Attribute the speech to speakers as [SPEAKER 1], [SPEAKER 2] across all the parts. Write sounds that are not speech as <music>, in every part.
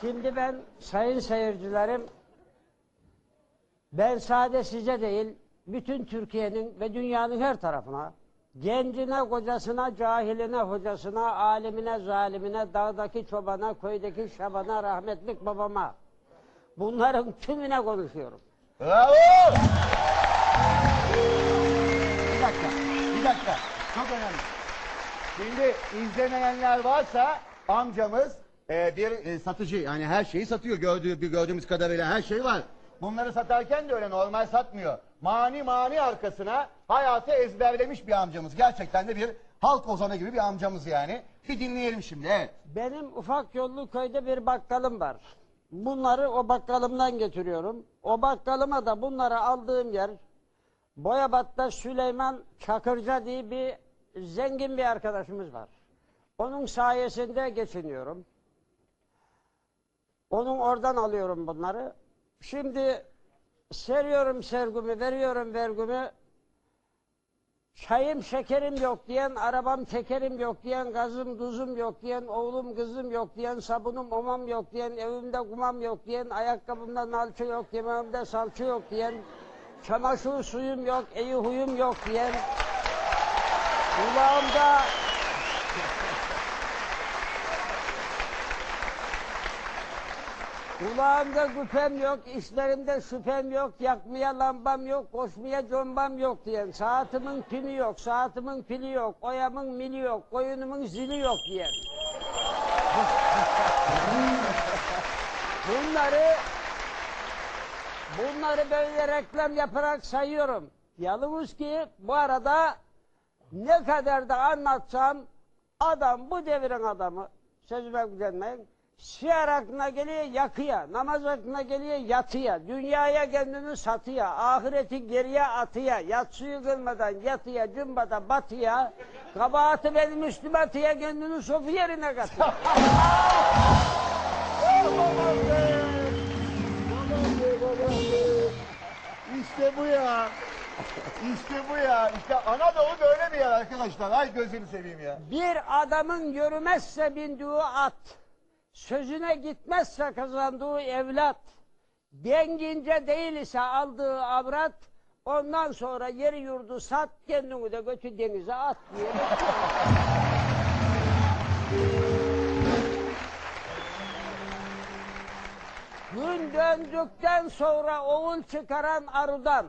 [SPEAKER 1] Şimdi ben sayın seyircilerim ben sade size değil bütün Türkiye'nin ve dünyanın her tarafına gencine, kocasına, cahiline, hocasına, alimine, zalimine, dağdaki çobana, köydeki şabana, rahmetlik babama bunların tümüne konuşuyorum.
[SPEAKER 2] Bravo! Bir dakika, bir dakika. Çok önemli. Şimdi izlemeyenler varsa amcamız e, bir e, satıcı. Yani her şeyi satıyor. Gördüğü, bir gördüğümüz kadarıyla her şey var. Bunları satarken de öyle normal satmıyor. Mani mani arkasına hayatı ezberlemiş bir amcamız. Gerçekten de bir halk ozanı gibi bir amcamız yani. Bir dinleyelim şimdi. Evet.
[SPEAKER 1] Benim ufak yollu köyde bir bakkalım var. Bunları o bakkalımdan getiriyorum. O bakkalıma da bunları aldığım yer Boyabat'ta Süleyman Çakırca diye bir zengin bir arkadaşımız var. Onun sayesinde geçiniyorum. Onun oradan alıyorum bunları. Şimdi seriyorum sergümü, veriyorum vergümü. Çayım şekerim yok diyen, arabam tekerim yok diyen, gazım tuzum yok diyen, oğlum kızım yok diyen, sabunum omam yok diyen, evimde kumam yok diyen, ayakkabımda nalça yok, yemeğimde salça yok diyen, çamaşır suyum yok, iyi huyum yok diyen, kulağımda Kulağımda küpem yok, işlerimde şüphem yok, yakmaya lambam yok, koşmaya combam yok diyen, saatimin pimi yok, saatimin pili yok, oyamın mili yok, koyunumun zili yok diyen. <laughs> bunları bunları böyle reklam yaparak sayıyorum. Yalnız ki bu arada ne kadar da anlatsam adam bu devirin adamı sözüme güvenmeyin. Şiar aklına geliyor yakıya, namaz aklına geliyor yatıya, dünyaya kendini satıya, ahireti geriye atıya, yatsıyı kılmadan yatıya, cımbada batıya, kabahati benim üstüme atıya, kendini sofu yerine katıyor. <laughs>
[SPEAKER 2] İşte bu ya. İşte bu ya. İşte Anadolu böyle bir yer arkadaşlar. Ay gözünü seveyim ya.
[SPEAKER 1] Bir adamın yürümezse bindiği at, sözüne gitmezse kazandığı evlat, dengince değil ise aldığı avrat, ondan sonra yeri yurdu sat, kendini de götür denize at diye. Gün döndükten sonra oğul çıkaran arıdan,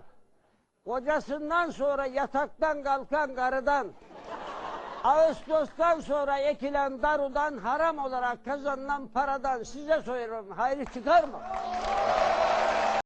[SPEAKER 1] kocasından sonra yataktan kalkan karıdan, Ağustos'tan sonra ekilen darudan haram olarak kazanılan paradan size soruyorum hayır çıkar mı?